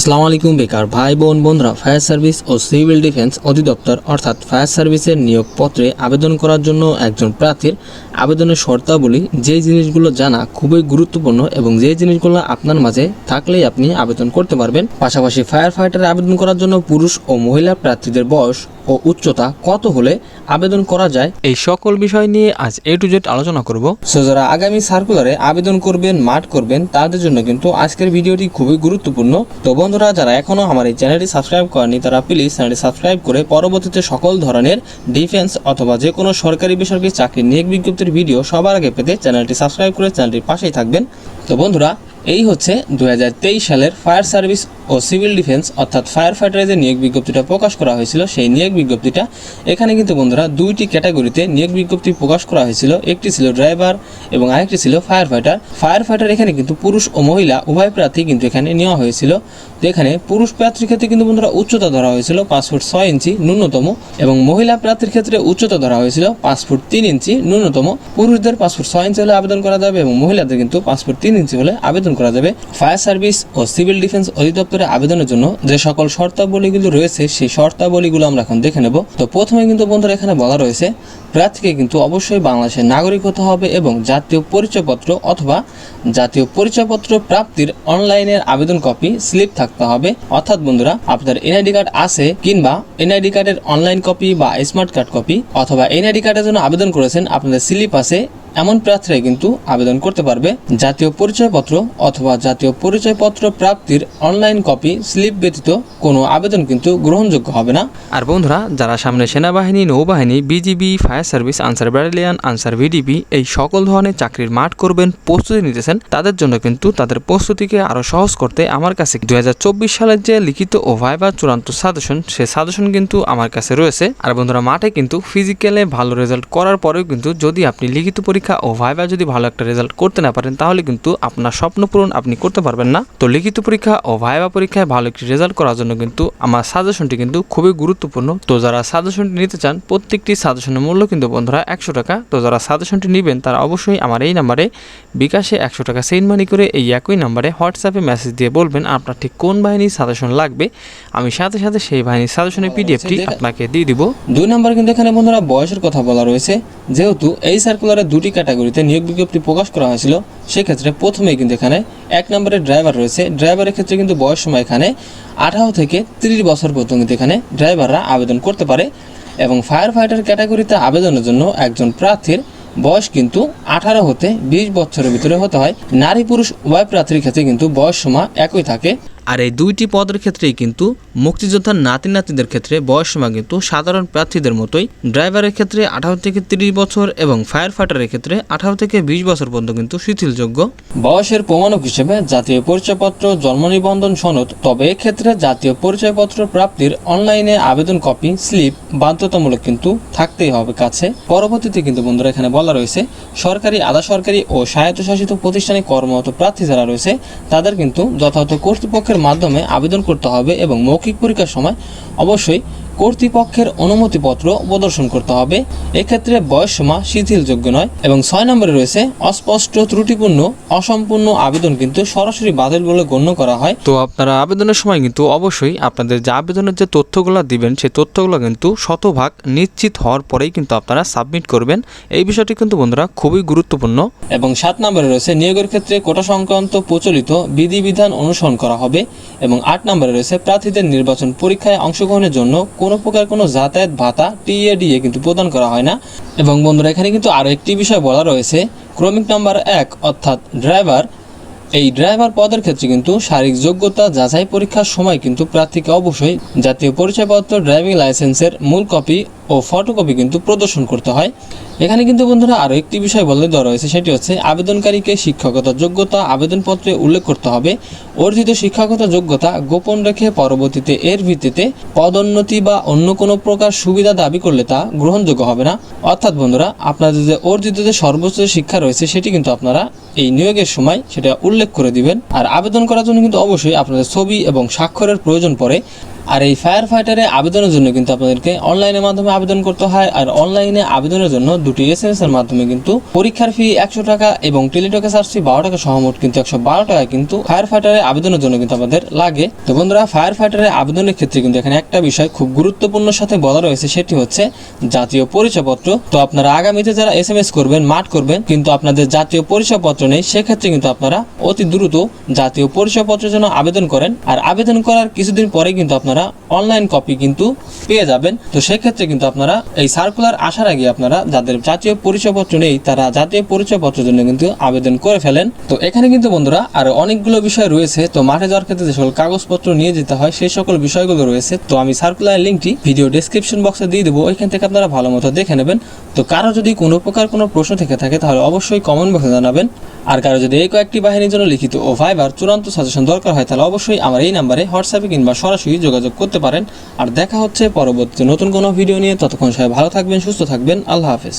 আসসালামু আলাইকুম, বেকার ভাই বোন বন্ধুরা, ফায়ার সার্ভিস ও সিভিল ডিফেন্স অধিদপ্তর, অর্থাৎ ফায়ার সার্ভিসের নিয়োগপত্রে আবেদন করার জন্য একজন প্রার্থীর আবেদনের শর্তাবলী যে জিনিসগুলো জানা খুবই গুরুত্বপূর্ণ এবং যে জিনিসগুলো আপনার মাঝে থাকলেই আপনি আবেদন করতে পারবেন। পাশাপাশি ফায়ার ফাইটারে আবেদন করার জন্য পুরুষ ও মহিলা প্রার্থীদের বয়স ও উচ্চতা কত হলে আবেদন করা যায়? এই সকল বিষয় নিয়ে আজ এ টু জেড আলোচনা করব। সো যারা আগামী সার্কুলারে আবেদন করবেন মাঠ করবেন তাদের জন্য কিন্তু আজকের ভিডিওটি খুবই গুরুত্বপূর্ণ। তো বন্ধুরা যারা এখনও আমার এই চ্যানেলটি সাবস্ক্রাইব করেনি তারা প্লিজ চ্যানেলটি সাবস্ক্রাইব করে পরবর্তীতে সকল ধরনের ডিফেন্স অথবা যে কোনো সরকারি বেসরকারি চাকরি নিয়োগ বিজ্ঞপ্তির ভিডিও সবার আগে পেতে চ্যানেলটি সাবস্ক্রাইব করে চ্যানেলটির পাশেই থাকবেন। তো বন্ধুরা এই হচ্ছে দুই হাজার তেইশ সালের ফায়ার সার্ভিস ও সিভিল ডিফেন্স, অর্থাৎ ফায়ার ফাইটারের যে নিয়োগ বিজ্ঞপ্তিটা প্রকাশ করা হয়েছিল, সেই নিয়োগ বিজ্ঞপ্তিটা, এখানে কিন্তু বন্ধুরা দুইটি ক্যাটাগরিতে নিয়োগ বিজ্ঞপ্তি প্রকাশ করা হয়েছিল। একটি ছিল ড্রাইভার এবং আরেকটি ছিল ফায়ার ফাইটার ফায়ার ফাইটার এখানে কিন্তু পুরুষ ও মহিলা, উভয় প্রার্থী কিন্তু এখানে নেওয়া হয়েছিল। তো এখানে পুরুষ প্রার্থীর ক্ষেত্রে কিন্তু বন্ধুরা উচ্চতা ধরা হয়েছিল পাঁচ ফুট ছয় ইঞ্চি ন্যূনতম এবং মহিলা প্রার্থীর ক্ষেত্রে উচ্চতা ধরা হয়েছিল পাঁচ ফুট তিন ইঞ্চি ন্যূনতম। পুরুষদের পাঁচ ফুট ছয় ইঞ্চি হলে আবেদন করা যাবে এবং মহিলাদের কিন্তু পাঁচ ফুট তিন ইঞ্চি হলে আবেদন করা যাবে। ফায়ার সার্ভিস ও সিভিল ডিফেন্স অধিদপ্তরে আবেদনের জন্য যে সকল শর্তাবলীগুলো রয়েছে, সেই শর্তাবলীগুলো আমরা এখন দেখে নেব। তো প্রথমে কিন্তু বন্ধুরা এখানে বলা রয়েছে, প্রার্থীকে কিন্তু অবশ্যই বাংলাদেশের নাগরিক হতে হবে এবং জাতীয় পরিচয়পত্র অথবা জাতীয় পরিচয়পত্র প্রাপ্তির অনলাইনের আবেদন কপি স্লিপ থাকতে হবে। অর্থাৎ বন্ধুরা, আপনার এনআইডি কার্ড আছে কিংবা এনআইডি কার্ডের অনলাইন কপি বা স্মার্ট কার্ড কপি অথবা এনআইডি কার্ডের জন্য আবেদন করেছেন, আপনাদের স্লিপ আছে এমন প্রার্থীরাই কিন্তু আবেদন করতে পারবে জাতীয় পরিচয়পত্র অথবা জাতীয় পরিচয়পত্র প্রাপ্তির অনলাইন কপি, স্লিপ ব্যতীত কোনো আবেদন কিন্তু গ্রহণযোগ্য হবে না। আর বন্ধুরা, যারা সামনে সেনাবাহিনী, নৌবাহিনী, BGB, fire service, Ansar battalion, Ansar VDP এই সকল ধরনের চাকরির মাঠ করবেন প্রস্তুতি নিতেছেন, তাদের জন্য কিন্তু তাদের প্রস্তুতিকে আরও সহজ করতে আমার কাছে দুই হাজার চব্বিশ সালের যে লিখিত ও ভাইবা চূড়ান্ত সাজেশন, সে সাজেশন কিন্তু আমার কাছে রয়েছে। আর বন্ধুরা, মাঠে কিন্তু ফিজিক্যালে ভালো রেজাল্ট করার পরেও কিন্তু যদি আপনি লিখিত পরীক্ষা ও ভাইবা যদি ভালো একটা রেজাল্ট করতে না পারেন, তাহলে কিন্তু আপনার স্বপ্ন পূরণ আপনি করতে পারবেন না। তো লিখিত পরীক্ষা ও ভাইবা পরীক্ষায় ভালো একটি রেজাল্ট করার জন্য কিন্তু আমার সাজেশনটি কিন্তু খুবই গুরুত্বপূর্ণ। তো যারা সাজেশনটি নিতে চান, প্রত্যেকটি সাজেশনের মূল্য কিন্তু বন্ধুরা একশো টাকা। তো যারা সাজেশনটি নেবেন, তারা অবশ্যই আমার এই নাম্বারে বিকাশে একশো টাকা সেন্ড মানি করে এই একই নাম্বারে হোয়াটসঅ্যাপে মেসেজ দিয়ে বলবেন আপনার ঠিক কোন বাহিনীর সাজেশন লাগবে। আমি সাথে সাথে সেই বাহিনীর সাজেশনের পিডিএফটি আপনাকে দিয়ে দিব। দুই নাম্বার কিন্তু এখানে বন্ধুরা বয়সের কথা বলা রয়েছে। যেহেতু এই সার্কুলারে দুটি ক্যাটাগরিতে নিয়োগ বিজ্ঞপ্তি প্রকাশ করা হয়েছিল, সেক্ষেত্রে প্রথমেই কিন্তু এখানে এক নম্বরে ড্রাইভার রয়েছে। ড্রাইভারের ক্ষেত্রে কিন্তু বয়স সময় এখানে আঠারো থেকে তিরিশ বছর পর্যন্ত কিন্তু এখানে ড্রাইভাররা আবেদন করতে পারে এবং ফায়ার ফাইটার ক্যাটাগরিতে আবেদনের জন্য একজন প্রার্থীর বয়স কিন্তু আঠারো হতে বিশ বছরের ভিতরে হতে হয়। নারী পুরুষ উভয় প্রার্থীর ক্ষেত্রে কিন্তু বয়স সীমা একই থাকে। আর এই দুইটি পদের ক্ষেত্রেই কিন্তু মুক্তিযোদ্ধার নাতি নাতিদের ক্ষেত্রে বয়স সীমা কিন্তু সাধারণ প্রার্থীদের মতোই। ড্রাইভারের ক্ষেত্রে আঠারো থেকে তিরিশ বছর এবং ফায়ার ফাইটারের ক্ষেত্রে আঠারো থেকে বিশ বছর পর্যন্ত কিন্তু শিথিলযোগ্য। বয়সের প্রমাণক হিসেবে জাতীয় পরিচয়পত্র, জন্ম নিবন্ধন সনদ, তবে এক্ষেত্রে জাতীয় পরিচয়পত্র প্রাপ্তির অনলাইনে আবেদন কপি, স্লিপ বাধ্যতামূলক কিন্তু থাকতেই হবে কাছে। পরবর্তীতে কিন্তু বন্ধুরা এখানে বলা রয়েছে, সরকারি আধা সরকারি ও স্বায়ত্তশাসিত প্রতিষ্ঠানে কর্মরত প্রার্থী যারা রয়েছে, তাদের কিন্তু যথাযথ কর্তৃপক্ষের মাধ্যমে আবেদন করতে হবে এবং মৌখিক পরীক্ষার সময় অবশ্যই কর্তৃপক্ষের অনুমতিপত্র প্রদর্শন করতে হবে। এক্ষেত্রে বয়স সীমা শিথিলযোগ্য নয় এবং ছয় নম্বরে রয়েছে অস্পষ্ট ত্রুটিপূর্ণ অসম্পূর্ণ আবেদন কিন্তু সরাসরি বাতিল বলে গণ্য করা হয়। তো আপনারা আবেদনের সময় কিন্তু অবশ্যই আপনাদের যে আবেদনের যে তথ্যগুলো দিবেন সেই তথ্যগুলো কিন্তু শতভাগ নিশ্চিত হওয়ার পরেই কিন্তু আপনারা সাবমিট করবেন। এই বিষয়টি কিন্তু বন্ধুরা খুবই গুরুত্বপূর্ণ। এবং সাত নম্বরে রয়েছে নিয়োগের ক্ষেত্রে কোটা সংক্রান্ত প্রচলিত বিধিবিধান অনুসরণ করা হবে। এবং আট নম্বরে রয়েছে প্রার্থীদের নির্বাচন পরীক্ষায় অংশগ্রহণের জন্য কোনো প্রকার কোনো যাতায়াত ভাতা টিএডিএ কিন্তু প্রদান করা হয় না। এবং বন্ধুরা, এখানে কিন্তু আরও একটি বিষয় বলা রয়েছে। ক্রমিক নাম্বার এক, অর্থাৎ ড্রাইভার। এই ড্রাইভার পদের ক্ষেত্রে কিন্তু শারীরিক যোগ্যতা যাচাই পরীক্ষার সময় কিন্তু প্রার্থীকে অবশ্যই জাতীয় পরিচয়পত্র, ড্রাইভিং লাইসেন্সের মূল কপি ও ফটোকপি কিন্তু প্রদর্শন করতে হয়। এখানে কিন্তু বন্ধুরা আরও একটি বিষয় বলে দেওয়া রয়েছে, সেটি হচ্ছে আবেদনকারীকে শিক্ষাগত যোগ্যতা আবেদনপত্রে উল্লেখ করতে হবে। অর্জিত শিক্ষাগত যোগ্যতা গোপন রেখে পরবর্তীতে এর ভিত্তিতে পদোন্নতি বা অন্য কোনো প্রকার সুবিধা দাবি করলে তা গ্রহণযোগ্য হবে না। অর্থাৎ বন্ধুরা, আপনাদের যে অর্জিত যে সর্বোচ্চ শিক্ষা রয়েছে, সেটি কিন্তু আপনারা এই নিয়োগের সময় সেটা উল্লেখ করে দিবেন। আর আবেদন করার জন্য কিন্তু অবশ্যই আপনাদের ছবি এবং স্বাক্ষরের প্রয়োজন পড়ে। আর এই ফায়ার ফাইটারে আবেদনের জন্য কিন্তু আপনাদেরকে অনলাইনের মাধ্যমে আবেদন করতে হয়, আর অনলাইনে আবেদনের জন্য দুটি এস এম এস এর মাধ্যমে কিন্তু পরীক্ষার ফি একশো টাকা এবং টেলিটকে চার্জ বারো টাকা সহমত কিন্তু একশো বারো টাকা কিন্তু ফায়ার ফাইটারে আবেদনের জন্য কিন্তু আমাদের লাগে। তো বন্ধুরা ফায়ার ফাইটারে আবেদনের ক্ষেত্রে কিন্তু এখানে একটা বিষয় খুব গুরুত্বপূর্ণ সাথে বলা রয়েছে, সেটি হচ্ছে জাতীয় পরিচয়পত্র। তো আপনারা আগামীতে যারা এস এম এস করবেন, মাঠ করবেন, কিন্তু আপনাদের জাতীয় পরিচয়পত্র নেই, সেক্ষেত্রে কিন্তু আপনারা অতি দ্রুত জাতীয় পরিচয়পত্রের জন্য আবেদন করেন। আর আবেদন করার কিছুদিন পরে কিন্তু আপনারা অনলাইন কপি কিন্তু পেয়ে যাবেন। তো সেক্ষেত্রে কিন্তু আপনারা এই সার্কুলার আসার আগে আপনারা যাদের জাতীয় পরিচয়পত্র নেই, তারা জাতীয় পরিচয়পত্রের জন্য কিন্তু আবেদন করে ফেলেন। তো এখানে কিন্তু বন্ধুরা আর অনেকগুলো বিষয় রয়েছে। তো মাঠে যাওয়ার ক্ষেত্রে যে সকল কাগজপত্র নিয়ে যেতে হয়, সেই সকল বিষয়গুলো রয়েছে। তো আমি সার্কুলার লিঙ্কটি ভিডিও ডেসক্রিপশন বক্সে দিয়ে দেবো। ওইখান থেকে আপনারা ভালো মতো দেখে নেবেন। তো কারও যদি কোনো প্রকার কোনো প্রশ্ন থেকে থাকে, তাহলে অবশ্যই কমেন্ট বক্সে জানাবেন। আর কারও যদি এই কয়েকটি বাহিনীর জন্য লিখিত ও ভাইবার চূড়ান্ত সাজেশন দরকার হয়, তাহলে অবশ্যই আমার এই নাম্বারে হোয়াটসঅ্যাপে কিংবা সরাসরি যোগাযোগ করতে পারেন। আর দেখা হচ্ছে পরবর্তীতে নতুন কোনো ভিডিও নিয়ে। ততক্ষণ সবাই ভালো থাকবেন, সুস্থ থাকবেন। আল্লাহ হাফেজ।